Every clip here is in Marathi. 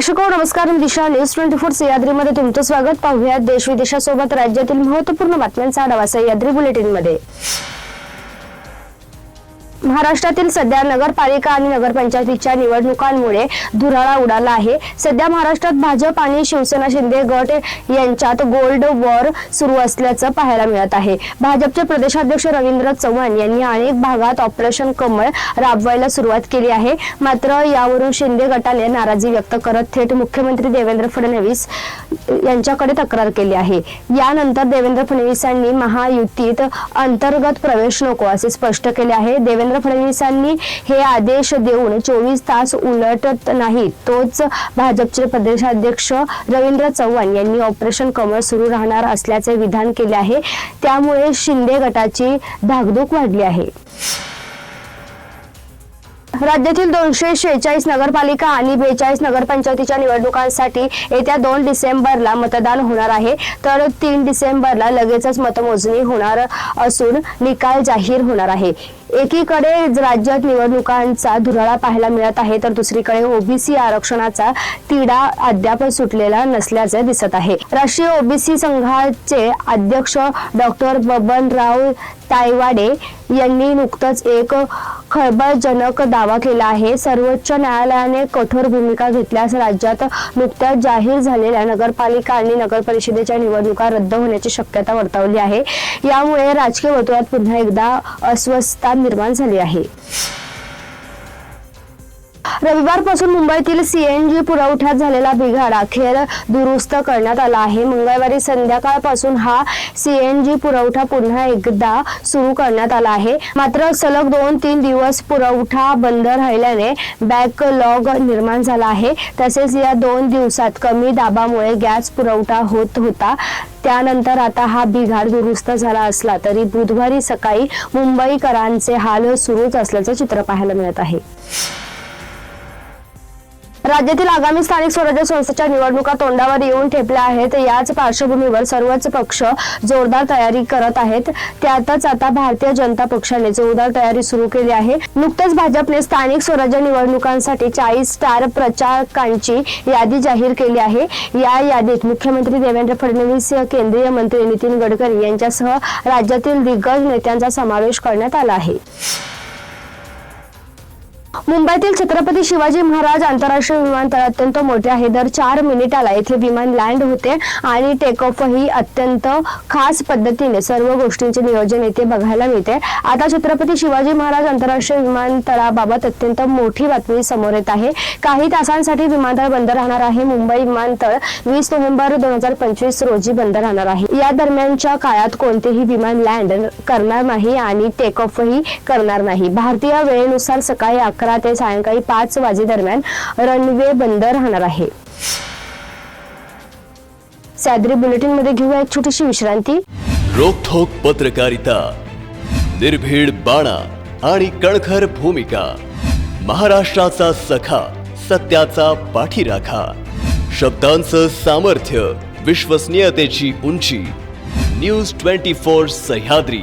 प्रेक्षको हो, नमस्कार. दिशा. न्यूज ट्वेंटी फोर सह्याद्रीमध्ये तुमचं स्वागत. पाहूयात देश विदेशासोबत राज्यातील महत्त्वपूर्ण बातम्यांचा आढावा सह्याद्री बुलेटिनमध्ये. महाराष्ट्रातील सध्या नगरपालिका आणि नगरपंचायतीच्या निवडणुकांमुळे धुराळा उडाला आहे. सध्या महाराष्ट्रात भाजप आणि शिवसेना शिंदे गट यांच्यात गोल्ड वॉर सुरू असल्याचं पाहायला मिळत आहे. भाजपचे प्रदेशाध्यक्ष रवींद्र चव्हाण यांनी अनेक भागात ऑपरेशन कमळ राबवायला सुरुवात केली आहे. मात्र यावरून शिंदे गटाने नाराजी व्यक्त करत थेट मुख्यमंत्री देवेंद्र फडणवीस यांच्याकडे तक्रार केली आहे. यानंतर देवेंद्र फडणवीसांनी महायुतीत अंतर्गत प्रवेश नको असे स्पष्ट केले आहे. देवेंद्र देवेंद्र फडणवीसांनी हे आदेश देऊन चोवीस तास उलटत नाही. तोच भाजपचे प्रदेशाध्यक्ष रवींद्र चव्हाण यांनी ऑपरेशन कमळ सुरू राहणार असल्याचे विधान केले आहे. त्यामुळे शिंदे गटाची धाकधूक वाढली आहे. राज्यातील दोनशे शेहेचाळीस नगरपालिका आणि बेचाळीस नगरपंचायतीच्या निवडणुकांसाठी येत्या दोन डिसेंबरला मतदान होणार आहे. तर तीन डिसेंबरला लगेचच मतमोजणी होणार असून निकाल जाहीर होणार आहे. एकीकडे राज्यात निवडणुकांचा धुराळा पाहायला मिळत आहे तर दुसरीकडे ओबीसी आरक्षणाचा तिढा अद्याप सुटलेला नसल्याचे दिसत आहे. राष्ट्रीय ओबीसी संघाचे अध्यक्ष डॉक्टर बबनराव तायवाडे यांनी नुकतंच एक खळबळजनक दावा केला आहे. सर्वोच्च न्यायालयाने कठोर भूमिका घेतल्यास राज्यात नुकत्याच जाहीर झालेल्या नगरपालिका आणि नगर परिषदेच्या निवडणुका रद्द होण्याची शक्यता वर्तवली आहे. यामुळे राजकीय वर्तुळात पुन्हा एकदा अस्वस्थता निर्माण झाली आहे. रविवारपासून मुंबईतील सीएनजी पुरवठ्यात झालेला बिघाड अखेर दुरुस्त करण्यात आला आहे. मंगळवारी संध्याकाळपासून हा सीएनजी पुरवठा पुन्हा एकदा सुरू करण्यात आला आहे. मात्र सलग दोन तीन दिवस पुरवठा बंद राहिल्याने बॅकलॉग निर्माण झाला आहे. तसेच या दोन दिवसात कमी दाबामुळे गॅस पुरवठा होत होता. त्यानंतर आता हा बिघाड दुरुस्त झाला असला तरी बुधवारी सकाळी मुंबईकरांचे हाल सुरूच असल्याचं चित्र पाहायला मिळत आहे. राज्यातील आगामी स्थानिक स्वराज्य संस्थेच्या निवडणुका तोंडावर येऊन ठेपल्या आहेत. याच पार्श्वभूमीवर सर्वच पक्ष जोरदार तयारी करत आहेत. त्यातच आता भारतीय जनता पक्षाने जोरदार तयारी सुरू केली आहे नुकतंच भाजपने स्थानिक स्वराज्य निवडणुकांसाठी चाळीस स्टार प्रचारकांची यादी जाहीर केली आहे. या यादीत मुख्यमंत्री देवेंद्र फडणवीस केंद्रीय मंत्री नितीन गडकरी यांच्यासह राज्यातील दिग्गज नेत्यांचा समावेश करण्यात आला आहे. मुंबईतील छत्रपती शिवाजी महाराज आंतरराष्ट्रीय विमानतळ अत्यंत मोठे आहे. दर चार मिनिटाला येथे विमान लँड होते आणि टेक ऑफही अत्यंत खास पद्धतीने सर्व गोष्टींचे नियोजन येथे बघायला मिळते. आता छत्रपती शिवाजी महाराज आंतरराष्ट्रीय विमानतळाबाबत अत्यंत मोठी बातमी समोर येत आहे. काही तासांसाठी विमानतळ बंद राहणार आहे. मुंबई विमानतळ वीस नोव्हेंबर दोन हजार पंचवीस रोजी बंद राहणार आहे. या दरम्यानच्या काळात कोणतेही विमान लँड करणार नाही आणि टेक ऑफही करणार नाही. भारतीय वेळेनुसार सकाळी अकरा बारा ते सायंकाळी पाच वाजे दरम्यान रनवे बंद राहणार आहे. सॅदरी बुलेटिनमध्ये घेऊया एक छोटीशी विश्रांती. रोखोक पत्रकारिता निर्भीड बाणा आणि कणखर भूमिका महाराष्ट्राचा सखा सत्याचा पाठीराखा शब्दांचं सामर्थ्य विश्वसनीयतेची उंची न्यूज ट्वेंटी फोर सह्याद्री.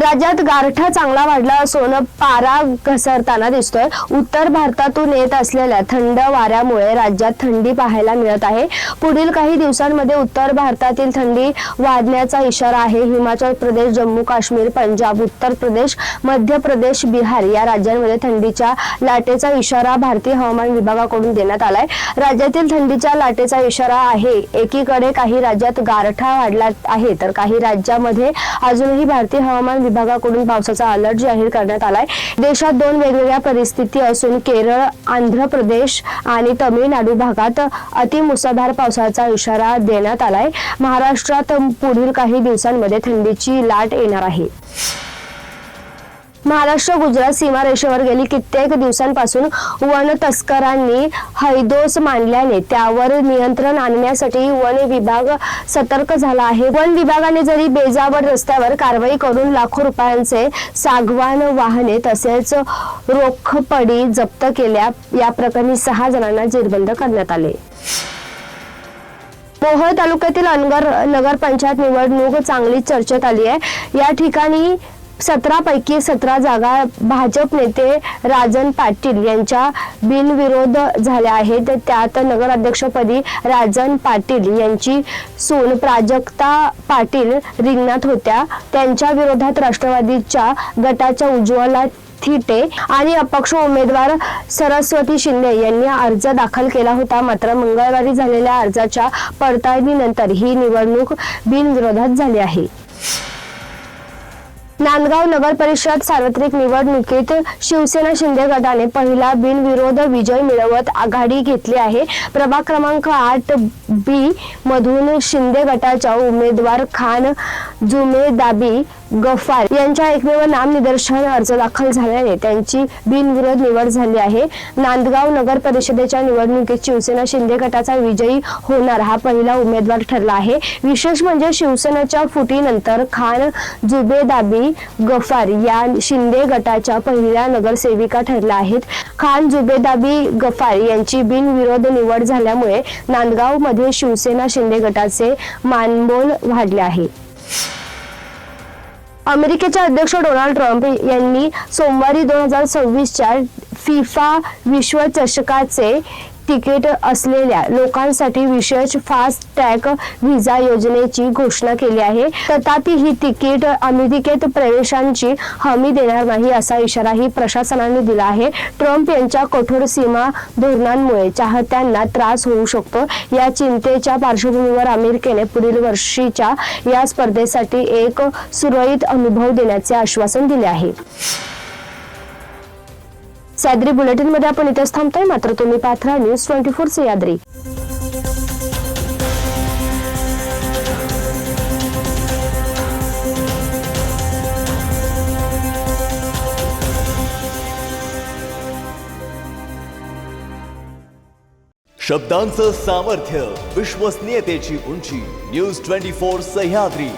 राज्यात गारठा चांगला वाढला असून पारा घसरताना दिसतोय. उत्तर भारतातून येत असलेल्या थंड वाऱ्यामुळे राज्यात थंडी पाहायला मिळत आहे. पुढील काही दिवसांमध्ये उत्तर भारतातील थंडी वाढण्याचा इशारा आहे. हिमाचल प्रदेश जम्मू काश्मीर पंजाब उत्तर प्रदेश मध्य प्रदेश बिहार या राज्यांमध्ये थंडीच्या लाटेचा इशारा भारतीय हवामान विभागाकडून देण्यात आलाय. राज्यातील थंडीच्या लाटेचा इशारा आहे. एकीकडे काही राज्यात गारठा वाढला आहे तर काही राज्यामध्ये अजूनही भारतीय हवामान विभागाकडून पावसाचा अलर्ट जाहीर करण्यात आलाय. देशात दोन वेगवेगळ्या परिस्थिती असून केरळ आंध्र प्रदेश आणि तमिळनाडू भागात अतिमुसळधार पावसाचा इशारा देण्यात आलाय. महाराष्ट्रात पुढील काही दिवसांमध्ये थंडीची लाट येणार आहे. महाराष्ट्र गुजरात सीमारेषेवर गेली. कित्येक दिवसांपासून वन तस्करांनी हैदोस मांडल्याने त्यावर नियंत्रण आणण्यासाठी वन विभाग सतर्क झाला आहे. वन विभागाने जरी बेजावड रस्त्यावर कारवाई करून लाखो रुपयांचे सागवान वाहने तसेच रोखपडी जप्त केल्या या प्रकरणी सहा जणांना जेरबंद करण्यात आले. मोहोळ तालुक्यातील अनगर नगरपंचायत निवडणूक चांगली चर्चेत आली आहे. या ठिकाणी सतरा पैकी सतरा जागा भाजप नेते राजन पाटील यांच्या बिनविरोध झाल्या आहेत. त्यात नगराध्यक्षपदी राजन पाटील यांची सून प्राजक्ता पाटील रिंगणात होत्या. त्यांच्या विरोधात राष्ट्रवादीच्या गटाच्या उज्ज्वला थिटे आणि अपक्ष उमेदवार सरस्वती शिंदे यांनी अर्ज दाखल केला होता. मात्र मंगळवारी झालेल्या अर्जाच्या पडताळणीनंतर ही निवडणूक बिनविरोधात झाली आहे. नांदगाव नगर परिषद सार्वत्रिक निवडणुकीत शिवसेना शिंदे गटाने पहिला बिनविरोध विजय मिळवत आघाडी घेतली आहे. प्रभाग क्रमांक आठ बी मधून शिंदे गटाच्या उमेदवार खान जुमेदाबी गफार यांच्या एकमेव नामनिदर्शन अर्ज दाखल झाल्याने त्यांची बिनविरोध निवड झाली आहे. नांदगाव नगर परिषदेच्या निवडणुकीत शिवसेना शिंदे गटाचा विजयी होणार हा पहिला उमेदवार ठरला आहे. विशेष म्हणजे शिवसेनेच्या फुटीनंतर खान जुबेदाबी गफार या शिंदे गटाच्या पहिल्या नगरसेविका ठरल्या आहेत. खान जुबेदाबी गफार यांची बिनविरोध निवड झाल्यामुळे नांदगावमध्ये शिवसेना शिंदे गटाचे मानबोल वाढले आहे. अमेरिकेचे अध्यक्ष डोनाल्ड ट्रम्प यांनी सोमवारी दोन हजार सव्वीसच्या फिफा विश्वचषकाचे तिकीट असलेल्या लोकांसाठी विशेष फास्ट टॅग व्हिसा योजनेची घोषणा केली आहे. तथापि ही तिकीट अमेरिकेत प्रवेशांची हमी देणार नाही असा इशाराही प्रशासनाने दिला आहे. ट्रम्प यांच्या कठोर सीमा धोरणांमुळे चाहत्यांना त्रास होऊ शकतो. या चिंतेच्या पार्श्वभूमीवर अमेरिकेने पुढील वर्षीच्या या स्पर्धेसाठी एक सुरळीत अनुभव देण्याचे आश्वासन दिले आहे. सह्याद्री बुलेटिनमध्ये आपण इथेच थांबतोय. मात्र तुम्ही पाथरा न्यूज ट्वेंटी फोर सह्याद्री शब्दांचं सामर्थ्य विश्वसनीयतेची उंची न्यूज ट्वेंटी फोर सह्याद्री.